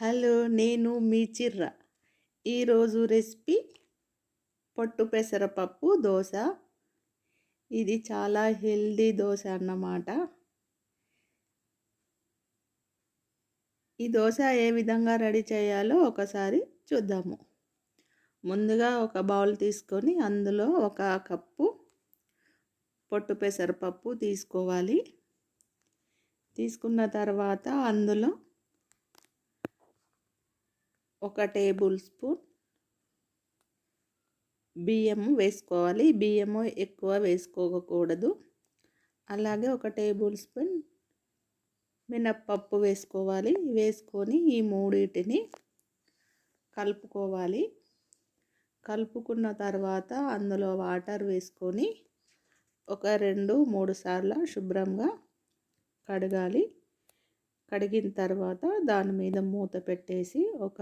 Hello నేను మీ చిర్ర. ఈరోజు recipe పొట్టు పెసరపప్పు దోశ. ఇది చాలా హెల్దీ దోశ అన్నమాట. ఈ దోశ ఏ విధంగా రెడీ చేయాలో ఒకసారి చూద్దాము. ముందుగా ఒక బౌల్ తీసుకొని అందులో ఒక కప్పు పొట్టు పెసరపప్పు తీసుకోవాలి. తీసుకున్న తర్వాత అందులో ఒక టేబుల్ స్పూన్ బియ్యం వేసుకోవాలి. బియ్యము ఎక్కువ వేసుకోకూడదు. అలాగే ఒక టేబుల్ స్పూన్ మినప్పప్పు వేసుకోవాలి. వేసుకొని ఈ మూడింటిని కలుపుకోవాలి. కలుపుకున్న తర్వాత అందులో వాటర్ వేసుకొని ఒక రెండు మూడు సార్లు శుభ్రంగా కడగాలి. కడిగిన తర్వాత దాని మీద మూత పెట్టేసి ఒక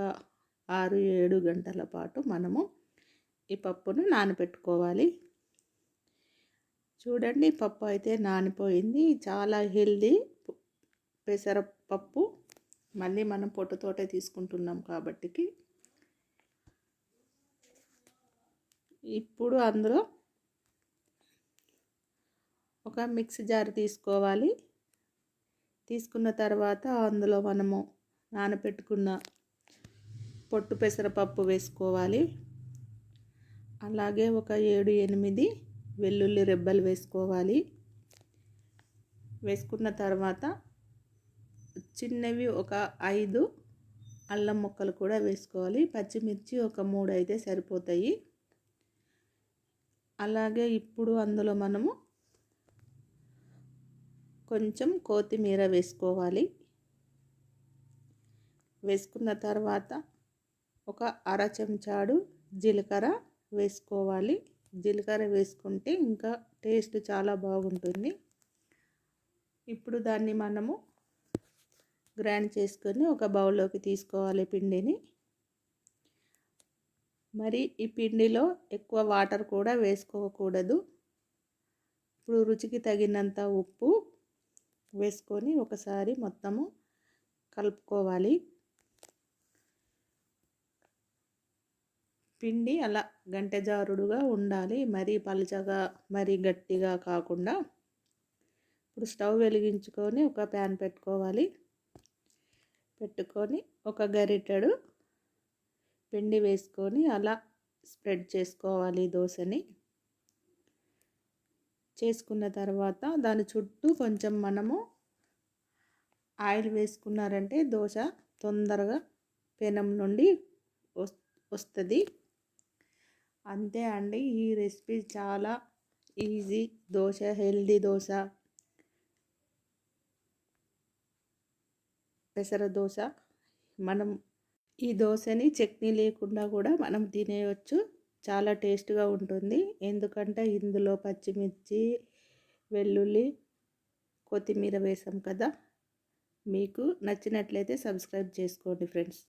ఆరు ఏడు గంటల పాటు మనము ఈ పప్పును నానబెట్టుకోవాలి చూడండి పప్పు అయితే నానిపోయింది. చాలా హెల్దీ పెసరపప్పు మళ్ళీ మనం పొట్టుతోటే తీసుకుంటున్నాం కాబట్టికి ఇప్పుడు అందులో ఒక మిక్సీ జార్ తీసుకోవాలి. తీసుకున్న తర్వాత అందులో మనము నానబెట్టుకున్న పొట్టు పెసరపప్పు వేసుకోవాలి. అలాగే ఒక ఏడు ఎనిమిది వెల్లుల్లి రెబ్బలు వేసుకోవాలి. వేసుకున్న తర్వాత చిన్నవి ఒక ఐదు అల్లం ముక్కలు కూడా వేసుకోవాలి. పచ్చిమిర్చి ఒక మూడు అయితే సరిపోతాయి. అలాగే ఇప్పుడు అందులో మనము కొంచెం కొత్తిమీర వేసుకోవాలి. వేసుకున్న తర్వాత ఒక అర చెంచాడు జీలకర్ర వేసుకోవాలి. జీలకర్ర వేసుకుంటే ఇంకా టేస్ట్ చాలా బాగుంటుంది. ఇప్పుడు దాన్ని మనము గ్రైండ్ చేసుకొని ఒక బౌల్లోకి తీసుకోవాలి పిండిని. మరి ఈ పిండిలో ఎక్కువ వాటర్ కూడా వేసుకోకూడదు. ఇప్పుడు రుచికి తగినంత ఉప్పు వేసుకొని ఒకసారి మొత్తము కలుపుకోవాలి. పిండి అలా గంటెజారుడుగా ఉండాలి. మరీ పలుచగా మరీ గట్టిగా కాకుండా ఇప్పుడు స్టవ్ వెలిగించుకొని ఒక ప్యాన్ పెట్టుకోవాలి. పెట్టుకొని ఒక గరిటెడు పిండి వేసుకొని అలా స్ప్రెడ్ చేసుకోవాలి దోశని. చేసుకున్న తర్వాత దాని చుట్టూ కొంచెం మనము ఆయిల్ వేసుకున్నారంటే దోశ తొందరగా పెనం నుండి వస్తుంది. అంతే అండి. ఈ రెసిపీ చాలా ఈజీ దోశ హెల్దీ దోశ పెసర దోశ. మనం ఈ దోశని చట్నీ లేకుండా కూడా మనం తినేయచ్చు. చాలా టేస్ట్గా ఉంటుంది. ఎందుకంటే ఇందులో పచ్చిమిర్చి వెల్లుల్లి కొత్తిమీర వేసాం కదా. మీకు నచ్చినట్లయితే సబ్స్క్రైబ్ చేసుకోండి ఫ్రెండ్స్.